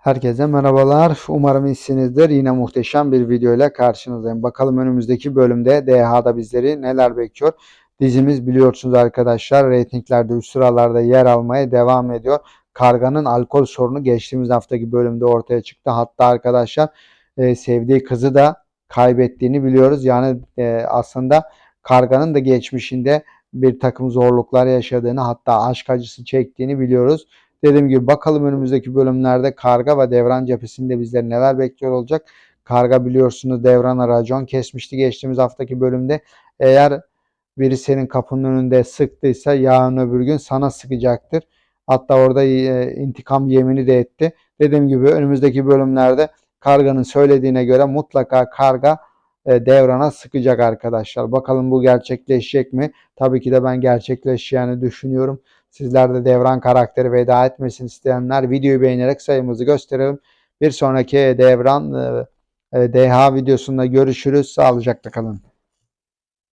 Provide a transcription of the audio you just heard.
Herkese merhabalar. Umarım iyisinizdir. Yine muhteşem bir video ile karşınızdayım. Bakalım önümüzdeki bölümde DH'da bizleri neler bekliyor. Dizimiz biliyorsunuz arkadaşlar reytinglerde üst sıralarda yer almaya devam ediyor. Karga'nın alkol sorunu geçtiğimiz haftaki bölümde ortaya çıktı. Hatta arkadaşlar e, sevdiği kızı da kaybettiğini biliyoruz. Yani e, aslında Karga'nın da geçmişinde bir takım zorluklar yaşadığını hatta aşk acısı çektiğini biliyoruz. Dediğim gibi bakalım önümüzdeki bölümlerde Karga ve Devran cephesinde bizleri neler bekliyor olacak. Karga biliyorsunuz Devran'a racon kesmişti geçtiğimiz haftaki bölümde. Eğer biri senin kapının önünde sıktıysa yarın öbür gün sana sıkacaktır. Hatta orada e, intikam yemini de etti. Dediğim gibi önümüzdeki bölümlerde Karga'nın söylediğine göre mutlaka Karga Devran'a sıkacak arkadaşlar. Bakalım bu gerçekleşecek mi? Tabii ki de ben gerçekleşeceğini düşünüyorum. Sizler de Devran karakteri veda etmesin isteyenler videoyu beğenerek sayımızı gösterelim. Bir sonraki Devran e, e, DH videosunda görüşürüz. Sağlıcakla kalın.